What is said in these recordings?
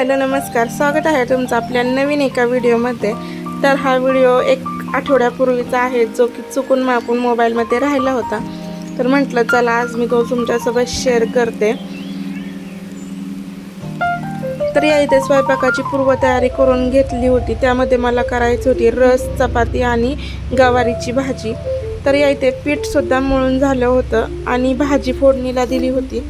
Hello नमस्कार. स्वागत आहे तुमचं आपल्या नवीन एका व्हिडिओमध्ये. तर हा व्हिडिओ एक आठवड्यापूर्वीचा आहे जो की चुकून मापून मोबाईलमध्ये राहिला होता. तर म्हटलं चला आज मी तो तुमच्यासोबत शेअर करते. तर या इथे स्वयंपाकाची पूर्वतयारी करून घेतली होती. त्यामध्ये मला करायची होती रस चपाती आणि गवारीची भाजी. तर या इथे पीठसुद्धा मळून झालं होतं आणि भाजी फोडणीला दिली होती.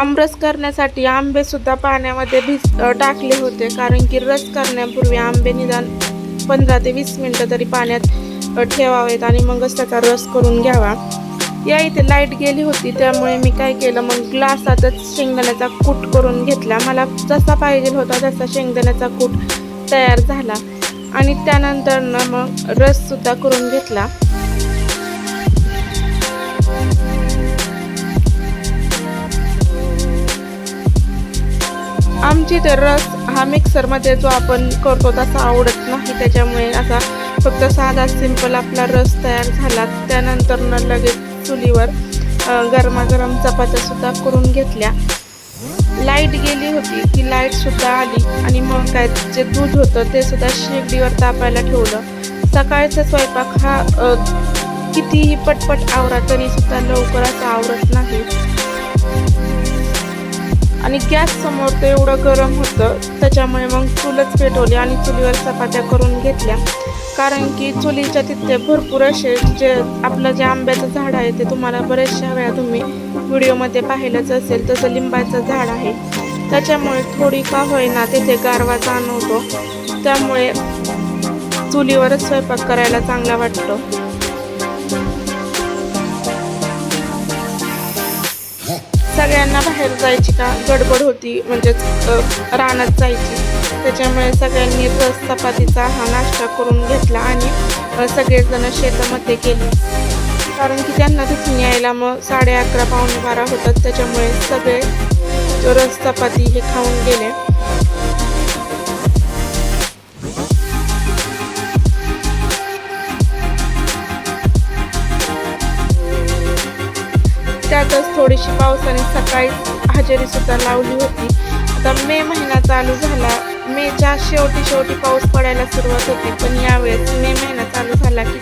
आमरस करण्यासाठी आंबेसुद्धा पाण्यामध्ये भिज टाकले होते. कारण की रस करण्यापूर्वी आंबे निदान पंधरा ते वीस मिनटं तरी पाण्यात ठेवावेत आणि मगच त्याचा रस करून घ्यावा. या इथे लाइट गेली होती त्यामुळे मी काय केलं मग ग्लासातच शेंगदाण्याचा कूट करून घेतला. मला जसा पाहिजे होता तसा शेंगदाण्याचा कूट तयार झाला. आणि त्यानंतर ना मग रससुद्धा करून घेतला. आमची तर रस हा मिक्सरमध्ये जो आपण करतो तसा आवडत नाही त्याच्यामुळे असा फक्त साधा सिंपल आपला रस तयार झाला. त्यानंतर न लगेच चुलीवर गरमागरम चपात्या सुद्धा करून घेतल्या. लाइट गेली होती की लाइट सुद्धा आली आणि मग काय जे दूध होतं ते सुद्धा शेगडीवर तापायला ठेवलं. सकाळचा स्वयंपाक हा कितीही पटपट आवरा तरी सुद्धा लवकर असा आवरत नाही. आणि गॅस समोर ते एवढं गरम होतं त्याच्यामुळे मग चूलच पेटवली आणि चुलीवर चपात्या करून घेतल्या. कारण की चुलीच्या तिथे भरपूर असे जे आपलं जे आंब्याचं झाड आहे ते तुम्हाला बऱ्याचशा वेळा तुम्ही व्हिडिओमध्ये पाहिलंच असेल तसं लिंबाचं झाड आहे. त्याच्यामुळे थोडी का होईना तिथे गारवा जाणवतो. त्यामुळे चुलीवरच स्वयंपाक करायला चांगला वाटतो. सगळ्यांना बाहेर जायची का? गडबड होती म्हणजेच रानात जायची. त्याच्यामुळे सगळ्यांनी रस चपातीचा हा नाश्ता करून घेतला आणि सगळेजण शेतामध्ये गेले. कारण की त्यांना तिथून यायला मग साडे अकरा पावणे बारा होतात. त्याच्यामुळे सगळे रस चपाती हे खाऊन गेले. त्यातच थोडीशी पावसाने सकाळी हजेरी सुद्धा लावली होती. आता मे महिना चालू झाला. मेच्या शेवटी शेवटी पाऊस पडायला सुरुवात होती. पण यावेळेस मे महिना चालू झाला की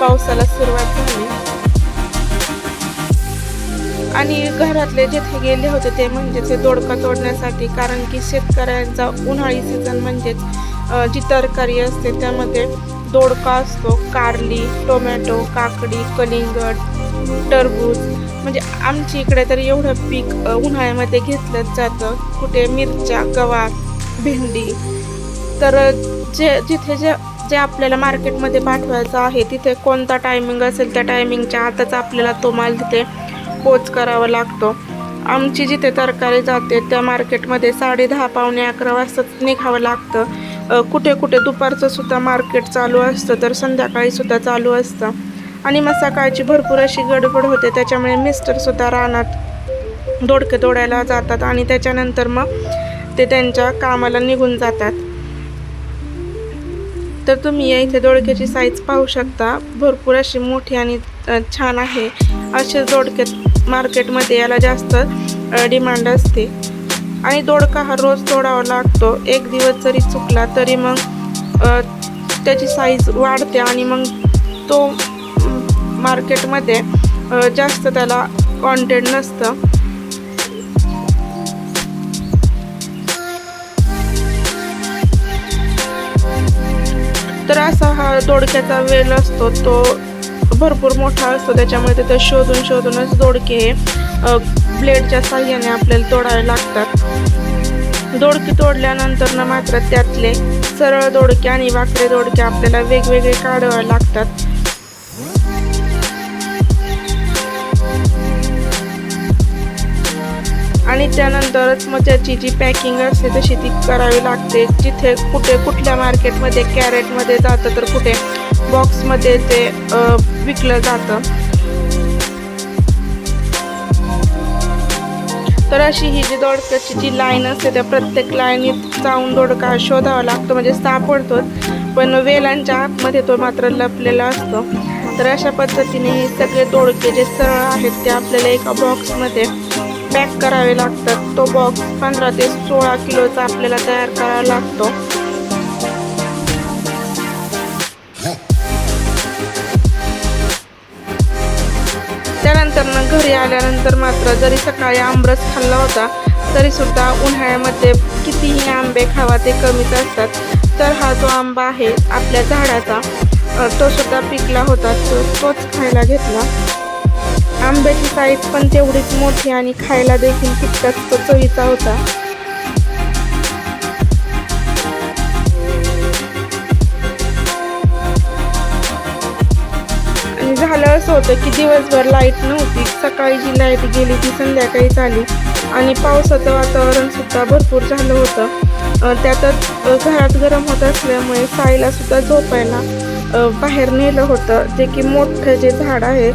पावसाला सुरुवात झाली. आणि घरातले जिथे गेले होते ते म्हणजेच ते दोडका तोडण्यासाठी कारण की शेतकऱ्यांचा उन्हाळी सीझन म्हणजेच जी तरकारी असते त्यामध्ये दोडका असतो कारली टोमॅटो काकडी कलिंगड टरबूज म्हणजे आमच्या इकडे तर एवढं पीक उन्हाळ्यामध्ये घेतलं जातं. कुठे मिरच्या गवार भेंडी. तर जे जिथे जे जे आपल्याला मार्केटमध्ये पाठवायचं आहे तिथे कोणता टायमिंग असेल त्या टायमिंगच्या आतच आपल्याला तो माल तिथे पोच करावा लागतो. आमची जिथे तरकारी जाते त्या मार्केटमध्ये साडे दहा पावणे अकरा वाजताच निघावं लागतं. कुठे कुठे दुपारचं सुद्धा मार्केट चालू असतं तर संध्याकाळी सुद्धा चालू असतं. आणि मग सकाळची भरपूर अशी गडबड होते. त्याच्यामुळे मिस्टर सुद्धा रानात दोडके तोडायला जातात आणि त्याच्यानंतर मग ते त्यांच्या कामाला निघून जातात. तर तुम्ही या इथे दोडक्याची साईज पाहू शकता. भरपूर अशी मोठी आणि छान आहे. असे दोडके मार्केटमध्ये याला जास्त डिमांड असते. आणि दोडका हा रोज तोडावा लागतो. एक दिवस जरी चुकला तरी मग त्याची साईज वाढते आणि मग तो मार्केटमध्ये जास्त त्याला कॉन्टेंट नसतं. तर असा हा दोडक्याचा वेल असतो. तो भरपूर मोठा असतो. त्याच्यामुळे तिथं शोधून शोधूनच दोडके हे ब्लेडच्या साह्याने आपल्याला तोडावे लागतात. दोडके तोडल्यानंतर ना मात्र त्यातले सरळ दोडके आणि वाकडे दोडके आपल्याला वेगवेगळे काढावे लागतात. आणि त्यानंतरच मग त्याची जी पॅकिंग असते तशी ती करावी लागते. जिथे कुठे कुठल्या मार्केटमध्ये कॅरेटमध्ये जातं तर कुठे बॉक्समध्ये ते विकलं जातं. तर अशी ही जी दोडक्याची जी लाईन असते त्या प्रत्येक लाईनीत जाऊन दोडका शोधावा लागतो म्हणजे सापडतोच पण वेलांच्या आतमध्ये तो मात्र लपलेला असतो. तर अशा पद्धतीने हे सगळे दोडके जे सरळ आहेत ते आपल्याला एका बॉक्समध्ये पॅक करावे लागतात. तो बॉक्स पंधरा ते सोळा किलोचा आपल्याला तयार करावा लागतो. त्यानंतर घरी आल्यानंतर मात्र जरी सकाळी आमरस खाल्ला होता तरी सुद्धा उन्हाळ्यामध्ये कितीही आंबे खावा ते कमीच असतात. तर हा जो आंबा आहे आपल्या झाडाचा तो सुद्धा पिकला होता. तो तोच खायला घेतला. आंब्याची साईज पण तेवढीच मोठी आणि खायला देखील तितकाच तो चवीचा होता. आणि झालं असं होतं की दिवसभर लाइट नव्हती. सकाळी जी लाइट गेली ती संध्याकाळीच आली आणि पावसाचं वातावरण सुद्धा भरपूर झालं होतं. त्यातच घरात गरम होत असल्यामुळे साईला सुद्धा झोपायला बाहेर नेलं होतं. जे की मोठं जे झाड आहे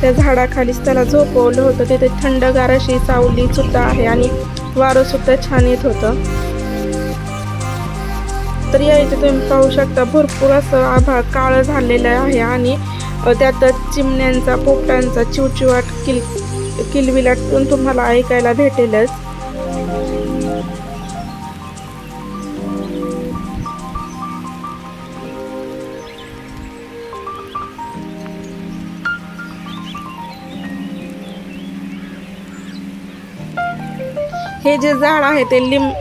त्या झाडाखालीच त्याला झोपवलं होतं. तिथे थंडगार अशी सावली सुद्धा आहे आणि वारं सुद्धा छान येत होतं. तर या इथे तुम्ही पाहू शकता भरपूर असं आभाळ काळं झालेलं आहे आणि त्यात चिमण्यांचा पोपटांचा चिवचिवाट किल किलविलाट पण तुम्हाला ऐकायला भेटेलच. हे जे झाड आहे ते लिंब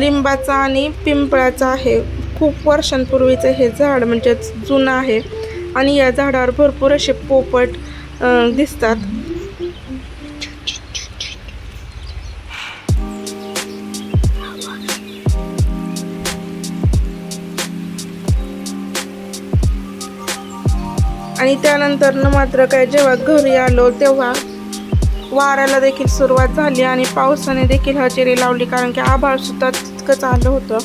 लिंबाचं आणि पिंपळाचं आहे. खूप वर्षांपूर्वीचं हे झाड म्हणजेच जुनं आहे. आणि या झाडावर भरपूर असे पोपट दिसतात. आणि त्यानंतर मात्र काय जेव्हा घरी आलो तेव्हा वाऱ्याला देखील सुरुवात झाली आणि पावसाने देखील हजेरी लावली कारण की आभाळ सुद्धा तितकंच आलं होतं.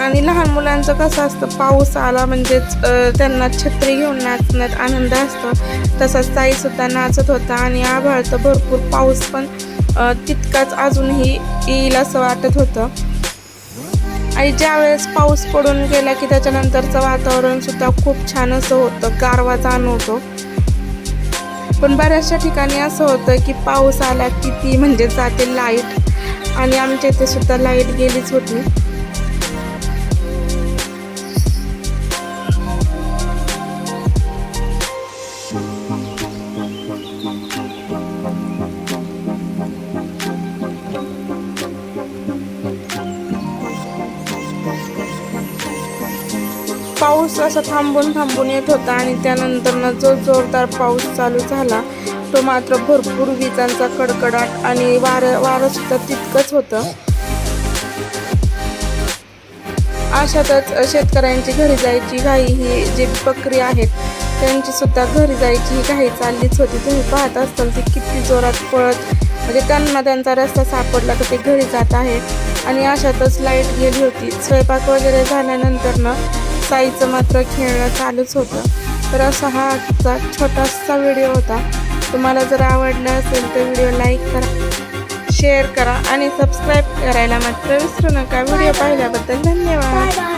आणि लहान मुलांचं कसं असतं पाऊस आला म्हणजेच त्यांना छत्री घेऊन नाचण्यात आनंद असतो. तसाच ताई सुद्धा नाचत होता आणि आभाळ तर भरपूर पाऊस पण तितकाच अजूनही येईल असं वाटत होतं. आणि ज्यावेळेस पाऊस पडून गेला की त्याच्यानंतरचं वातावरण सुद्धा खूप छान असं होतं गारवा जाणवतो पण बऱ्याचशा ठिकाणी असं होतं की पाऊस आला की ती म्हणजे जाते लाइट. आणि आमच्या इथे सुद्धा लाइट गेलीच होती. पाऊस असा थांबून थांबून येत होता आणि त्यानंतरनं जो जोरदार पाऊस चालू झाला तो मात्र भरपूर विजांचा कडकडाट आणि वारं वारंसुद्धा तितकंच होतं. अशातच शेतकऱ्यांची घरी जायची घाई ही जी बकरी आहेत त्यांची सुद्धा घरी जायची ही घाई चाललीच होती. तुम्ही पाहत असाल ती किती जोरात पळत म्हणजे त्यांना त्यांचा रस्ता सापडला तर ते घरी जात आहे. आणि अशातच लाइट गेली होती. स्वयंपाक वगैरे झाल्यानंतरनं साईचं मात्र खेळणं चालूच होतं. तर असा हा आजचा छोटासा व्हिडिओ होता. तुम्हाला जर आवडला असेल तर व्हिडिओ लाईक करा शेअर करा आणि सबस्क्राईब करायला मात्र विसरू नका. व्हिडिओ पाहिल्याबद्दल धन्यवाद.